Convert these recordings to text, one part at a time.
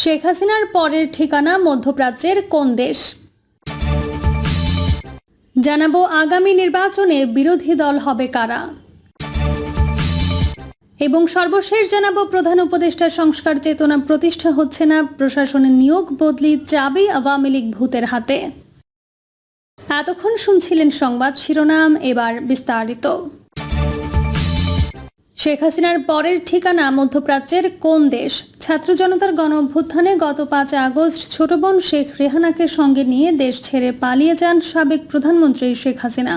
শেখ হাসিনার পরের ঠিকানা মধ্যপ্রাচ্যের কোন দেশ? জানাব আগামী নির্বাচনে বিরোধী দল হবে কারা? এবং সর্বশেষ জানাব প্রধান উপদেষ্টা সংস্কার চেতনা প্রতিষ্ঠা হচ্ছে না প্রশাসনের নিয়োগ বদলি চাবি আওয়ামী লীগ ভূতের হাতে। এতক্ষণ শুনছিলেন সংবাদ শিরোনাম, এবার বিস্তারিত। শেখ হাসিনার পরের ঠিকানা মধ্যপ্রাচ্যের কোন দেশ? ছাত্র জনতার গণ অভ্যুত্থানে গত পাঁচ আগস্ট ছোট বোন শেখ রেহানাকে সঙ্গে নিয়ে দেশ ছেড়ে পালিয়ে যান সাবেক প্রধানমন্ত্রী শেখ হাসিনা।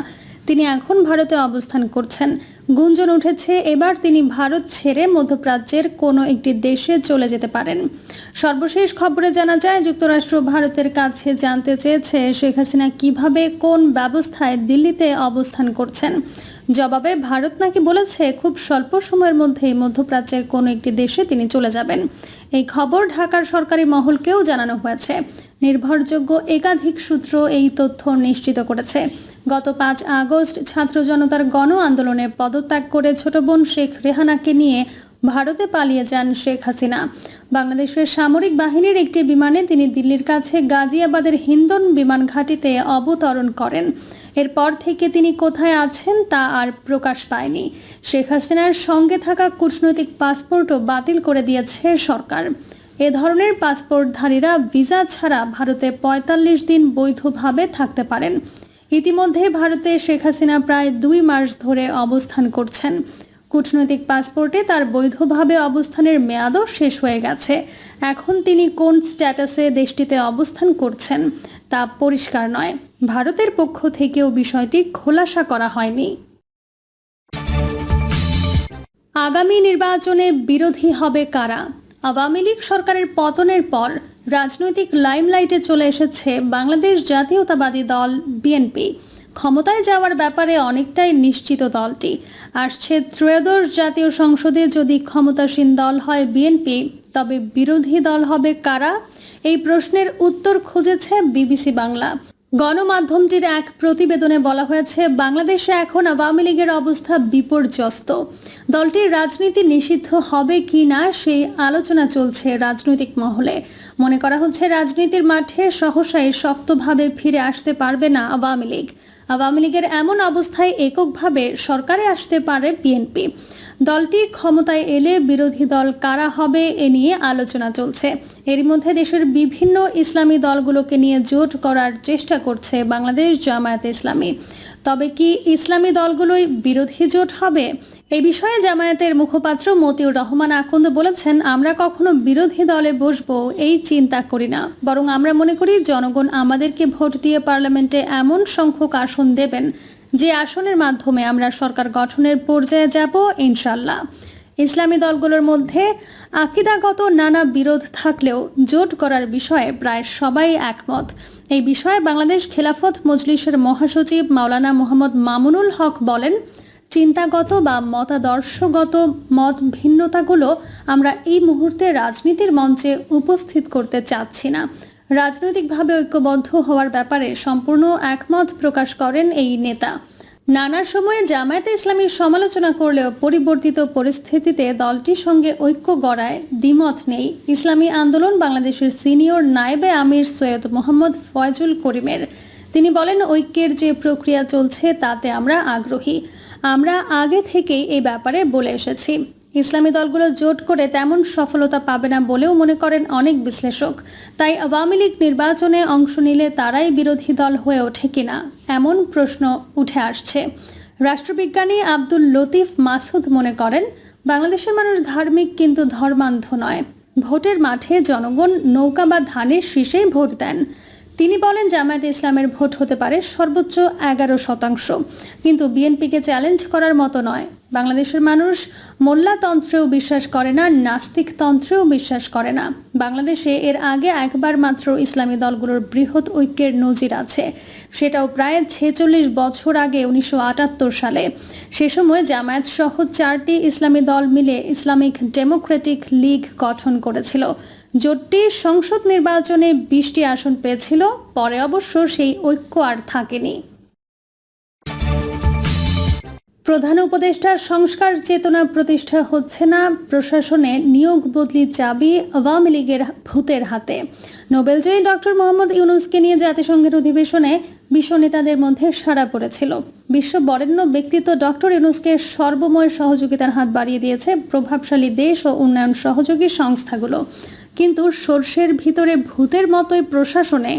তিনি এখন ভারতে অবস্থান করছেন। গুঞ্জন উঠেছে, এবার তিনি ভারত ছেড়ে মধ্যপ্রাচ্যের কোনো একটি দেশে চলে যেতে পারেন। সর্বশেষ খবরে জানা যায়, যুক্তরাষ্ট্র ভারতের কাছে জানতে চেয়েছে শেখ হাসিনা কীভাবে কোন ব্যবস্থায় দিল্লিতে অবস্থান করছেন। জবাবে ভারত নাকি বলেছে, খুব স্বল্প সময়ের মধ্যেই মধ্যপ্রাচ্যের কোনো একটি দেশে তিনি চলে যাবেন। এই খবর ঢাকার সরকারি মহলকেও জানানো হয়েছে। নির্ভরযোগ্য একাধিক সূত্র এই তথ্য নিশ্চিত করেছে। গত পাঁচ আগস্ট ছাত্র জনতার গণ আন্দোলনে পদত্যাগ করে ছোট বোন শেখ রেহানাকে নিয়ে ভারতে পালিয়ে যান শেখ হাসিনা। বাংলাদেশের সামরিক বাহিনীর একটি বিমানে তিনি দিল্লির কাছে গাজিয়াবাদের হিন্দন বিমান ঘাঁটিতে অবতরণ করেন। এরপর থেকে তিনি কোথায় আছেন তা আর প্রকাশ পায়নি। শেখ হাসিনার সঙ্গে থাকা কূটনৈতিক পাসপোর্টও বাতিল করে দিয়েছে সরকার। এ ধরনের পাসপোর্টধারীরা ভিসা ছাড়া ভারতে ৪৫ দিন বৈধভাবে থাকতে পারেন। ইতিমধ্যে ভারতে শেখ হাসিনা প্রায় দুই মাস ধরে অবস্থান করছেন। কূটনৈতিক পাসপোর্টে তার বৈধভাবে অবস্থানের মেয়াদও শেষ হয়ে গেছে। এখন তিনি কোন স্ট্যাটাসে দেশটিতে অবস্থান করছেন তা পরিষ্কার নয়। ভারতের পক্ষ থেকেও বিষয়টি খোলাসা করা হয়নি। আগামী নির্বাচনে বিরোধী হবে কারা? আওয়ামী লীগ সরকারের পতনের পর রাজনৈতিক লাইমলাইটে চলে এসেছে বাংলাদেশ জাতীয়তাবাদী দল বিএনপি। ক্ষমতায় যাওয়ার ব্যাপারে অনেকটাই নিশ্চিত দলটি। আসছে ত্রয়োদশ জাতীয় সংসদে যদি ক্ষমতাসীন দল হয় বিএনপি, তবে বিরোধী দল হবে কারা? এই প্রশ্নের উত্তর খুঁজেছে বিবিসি বাংলা। গণমাধ্যমটির এক প্রতিবেদনে বলা হয়েছে, বাংলাদেশে এখন আওয়ামী লীগের অবস্থা বিপর্যস্ত। দলটির রাজনীতি নিষিদ্ধ হবে কি না, সেই আলোচনা চলছে রাজনৈতিক মহলে। মনে করা হচ্ছে, রাজনীতির মাঠে সহসাই শক্তভাবে ফিরে আসতে পারবে না আওয়ামী লীগ। আওয়ামী লীগের এমন অবস্থায় এককভাবে সরকারে আসতে পারে বিএনপি। দলটি ক্ষমতায় এলে বিরোধী দল কারা হবে, এ নিয়ে আলোচনা চলছে। এরই মধ্যে দেশের বিভিন্ন ইসলামী দলগুলোকে নিয়ে জোট করার চেষ্টা করছে বাংলাদেশ জামায়াতে ইসলামী। তবে কি ইসলামী দলগুলোই বিরোধী জোট হবে? এই বিষয়ে জামায়াতের মুখপাত্র মতিউর রহমান আকন্দ বলেছেন, আমরা কখনো বিরোধী দলে বসব, এই চিন্তা করি না। বরং আমরা মনে করি জনগণ আমাদেরকে ভোট দিয়ে পার্লামেন্টে এমন সংখ্যক আসন দেবেন, যে আসনের মাধ্যমে আমরা সরকার গঠনের পর্যায়ে যাব ইনশাল্লাহ। ইসলামী দলগুলোর মধ্যে আকিদাগত নানা বিরোধ থাকলেও জোট করার বিষয়ে প্রায় সবাই একমত। এই বিষয়ে বাংলাদেশ খেলাফত মজলিসের মহাসচিব মাওলানা মোহাম্মদ মামুনুল হক বলেন, চিন্তাগত বা মতাদর্শগত মত ভিন্নতাগুলো আমরা এই মুহূর্তে রাজনীতির মঞ্চে উপস্থিত করতে চাচ্ছি না। রাজনৈতিকভাবে ঐক্যবদ্ধ হওয়ার ব্যাপারে সম্পূর্ণ একমত প্রকাশ করেন এই নেতা। নানা সময়ে জামায়াতে ইসলামীর সমালোচনা করলেও পরিবর্তিত পরিস্থিতিতে দলটির সঙ্গে ঐক্য গড়ায় দ্বিমত নেই ইসলামী আন্দোলন বাংলাদেশের সিনিয়র নায়েবে আমির সৈয়দ মোহাম্মদ ফয়জুল করিমের। তিনি বলেন, ঐক্যের যে প্রক্রিয়া চলছে, তাতে আমরা আগ্রহী। আমরা আগে থেকেই এই ব্যাপারে বলে এসেছি। ইসলামী দলগুলো জোট করে তেমন সফলতা পাবে না বলেও মনে করেন অনেক বিশ্লেষক। তাই আওয়ামী লীগ নির্বাচনে অংশ নিলে তারাই বিরোধী দল হয়ে ওঠে কিনা? এমন প্রশ্ন উঠে আসছে। রাষ্ট্রবিজ্ঞানী আব্দুল লতিফ মাসুদ মনে করেন, বাংলাদেশের মানুষ ধার্মিক কিন্তু ধর্মান্ধ নয়। ভোটের মাঠে জনগণ নৌকা বা ধানের শীষে ভোট দেন। তিনি বলেন, জামায়াত ইসলামের ভোট হতে পারে সর্বোচ্চ এগারো শতাংশ। কিন্তু বিএনপিকে চ্যালেঞ্জ করার মতো নয়। বাংলাদেশের মানুষ মোল্লাতন্ত্রেও বিশ্বাস করে না নাস্তিক তন্ত্রেও বিশ্বাস করে না। বাংলাদেশে এর আগে একবার মাত্র ইসলামী দলগুলোর বৃহৎ ঐক্যের নজির আছে। সেটাও প্রায় ছেচল্লিশ বছর আগে উনিশশো আটাত্তর সালে। সে সময় জামায়াত সহ চারটি ইসলামী দল মিলে ইসলামিক ডেমোক্রেটিক লীগ গঠন করেছিল। জোটটি সংসদ নির্বাচনে বিশটি আসন পেয়েছিল, পরে অবশ্য সেই ঐক্য আর থাকেনি। প্রধান উপদেষ্টার সংস্কার চেতনা প্রতিষ্ঠা হচ্ছে না, প্রশাসনে নিয়োগ বদলি চাবি আওয়ামী লীগের ভূতের হাতে। নোবেলজয়ী ডক্টর মোহাম্মদ ইউনুসকে নিয়ে জাতিসংঘের অধিবেশনে বিশ্ব নেতাদের মধ্যে সাড়া পড়েছিল। বিশ্ব বরেণ্য ব্যক্তিত্ব ডক্টর ইউনুসকে সর্বময় সহযোগিতার হাত বাড়িয়ে দিয়েছে প্রভাবশালী দেশ ও উন্নয়ন সহযোগী সংস্থাগুলো। কিন্তু সর্ষের ভিতরে ভূতের মতোই প্রশাসনে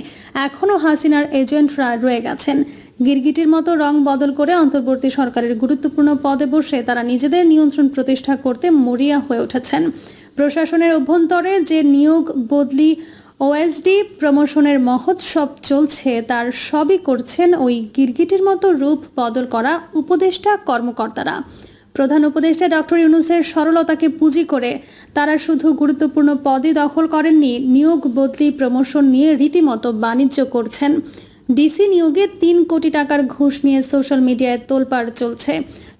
এখনও হাসিনার এজেন্টরা রয়ে গেছেন। গিরগিটির মতো রং বদল করে অন্তর্বর্তী সরকারের গুরুত্বপূর্ণ পদে বসে তারা নিজেদের নিয়ন্ত্রণ প্রতিষ্ঠা করতে মরিয়া হয়ে উঠেছেন। প্রশাসনের অভ্যন্তরে যে নিয়োগ, বদলি, ওএসডি প্রমোশনের মহোৎসব চলছে, তার সবই করছেন ওই গিরগিটির মতো রূপ বদল করা উপদেষ্টা কর্মকর্তারা। প্রধান উপদেষ্টা ডক্টর ইউনুসের সরলতাকে পুঁজি করে তারা শুধু গুরুত্বপূর্ণ পদে দখল করেননি, নিয়োগ বদলি প্রমোশন নিয়ে রীতিমতো বাণিজ্য করছেন। ডিসি নিয়োগে তিন কোটি টাকার ঘুষ নিয়ে সোশ্যাল মিডিয়ায় তোলপাড় চলছে।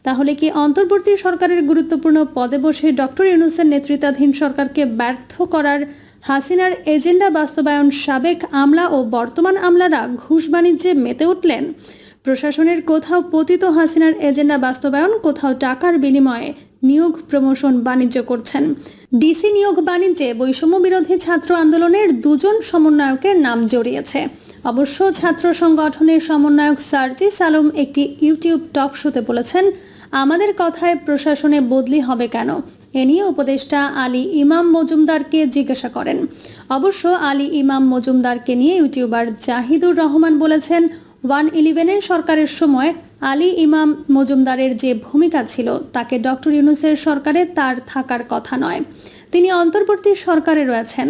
তাহলে কি অন্তর্বর্তী সরকারের গুরুত্বপূর্ণ পদে বসে ডক্টর ইউনুসের নেতৃত্বাধীন সরকারকে ব্যর্থ করার হাসিনার এজেন্ডা বাস্তবায়ন সাবেক আমলা ও বর্তমান আমলারা ঘুষ বাণিজ্যে মেতে উঠলেন? প্রশাসনের কোথাও পতিত হাসিনার এজেন্ডা বাস্তবায়ন, কোথাও টাকার বিনিময়ে নিয়োগ প্রমোশন বাণিজ্য করছেন। ডিসি নিয়োগ বাণিজ্যে বৈষম্য বিরোধী ছাত্র আন্দোলনের দুজন সমন্বয়কের নাম জড়িয়েছে। অবশ্য ছাত্র সংগঠনের সমন্বয়ক সার্জিস আলম একটি ইউটিউব টক শোতে বলেছেন, আমাদের কথায় প্রশাসনে বদলি হবে কেন? এ নিয়ে উপদেষ্টা আলী ইমাম মজুমদারকে জিজ্ঞাসা করেন। অবশ্য আলী ইমাম মজুমদারকে নিয়ে ইউটিউবার জাহিদুর রহমান বলেছেন ওয়ান ইলেভেনের সরকারের সময় আলী ইমাম মজুমদারের যে ভূমিকা ছিল, তাকে ডক্টর ইউনুসের সরকারে তার থাকার কথা নয়। তিনি অন্তর্বর্তী সরকারে রয়েছেন।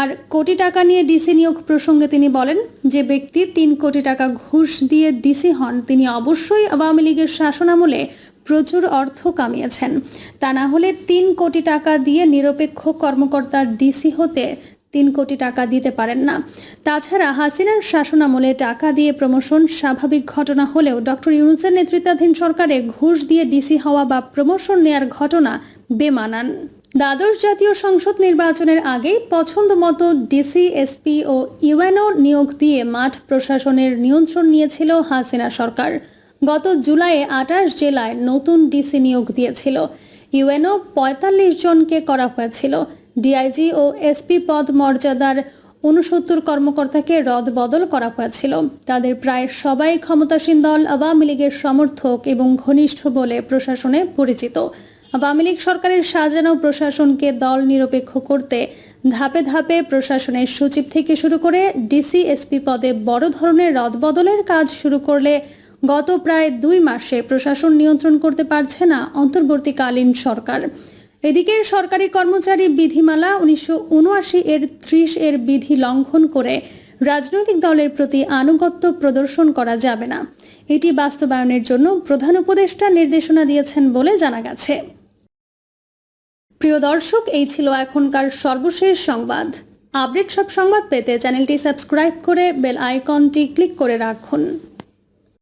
আর কোটি টাকা নিয়ে ডিসি নিয়োগ প্রসঙ্গে তিনি বলেন, যে ব্যক্তি তিন কোটি টাকা ঘুষ দিয়ে ডিসি হন, তিনি অবশ্যই আওয়ামী লীগের শাসনামলে প্রচুর অর্থ কামিয়েছেন। তা না হলে তিন কোটি টাকা দিয়ে নিরপেক্ষ কর্মকর্তার ডিসি হতে তিন কোটি টাকা দিতে পারেন না। তাছাড়া হাসিনার শাসনামলে টাকা দিয়ে প্রমোশন স্বাভাবিক ঘটনা হলেও ডক্টর ইউনুসের নেতৃত্বাধীন সরকারে ঘুষ দিয়ে ডিসি হওয়া বা প্রমোশন নেয়ার ঘটনা বেমানান। দ্বাদশ জাতীয় সংসদ নির্বাচনের আগে পছন্দ মতো ডিসি, এসপি ও ইউএনও নিয়োগ দিয়ে মাঠ প্রশাসনের নিয়ন্ত্রণ নিয়েছিল হাসিনা সরকার। গত জুলাইয়ে আঠাশ জেলায় নতুন ডিসি নিয়োগ দিয়েছিল। ইউএনও পঁয়তাল্লিশ জনকে করা হয়েছিল। ডিআইজি ও এসপি পদ মর্যাদার উনসত্তর কর্মকর্তাকে রদ বদল করা হয়েছিল। তাদের প্রায় সবাই ক্ষমতাসীন দল, আওয়ামী লীগের সমর্থক এবং ঘনিষ্ঠ বলে প্রশাসনে পরিচিত। আওয়ামী লীগ সরকারের সাজানো প্রশাসনকে দল নিরপেক্ষ করতে ধাপে ধাপে প্রশাসনের সচিব থেকে শুরু করে ডিসি এসপি পদে বড় ধরনের রদবদলের কাজ শুরু করলে গত প্রায় দুই মাসে প্রশাসন নিয়ন্ত্রণ করতে পারছে না অন্তর্বর্তীকালীন সরকার। এদিকে সরকারি কর্মচারী বিধিমালা উনিশশো এর ত্রিশ এর বিধি লঙ্ঘন করে রাজনৈতিক দলের প্রতি আনুগত্য প্রদর্শন করা যাবে না। এটি বাস্তবায়নের জন্য প্রধান উপদেষ্টা নির্দেশনা দিয়েছেন বলে জানা গেছে। প্রিয় দর্শক, এই ছিল এখনকার সর্বশেষ সংবাদ। আপডেট সব সংবাদ পেতে চ্যানেলটি সাবস্ক্রাইব করে বেল আইকনটি ক্লিক করে রাখুন।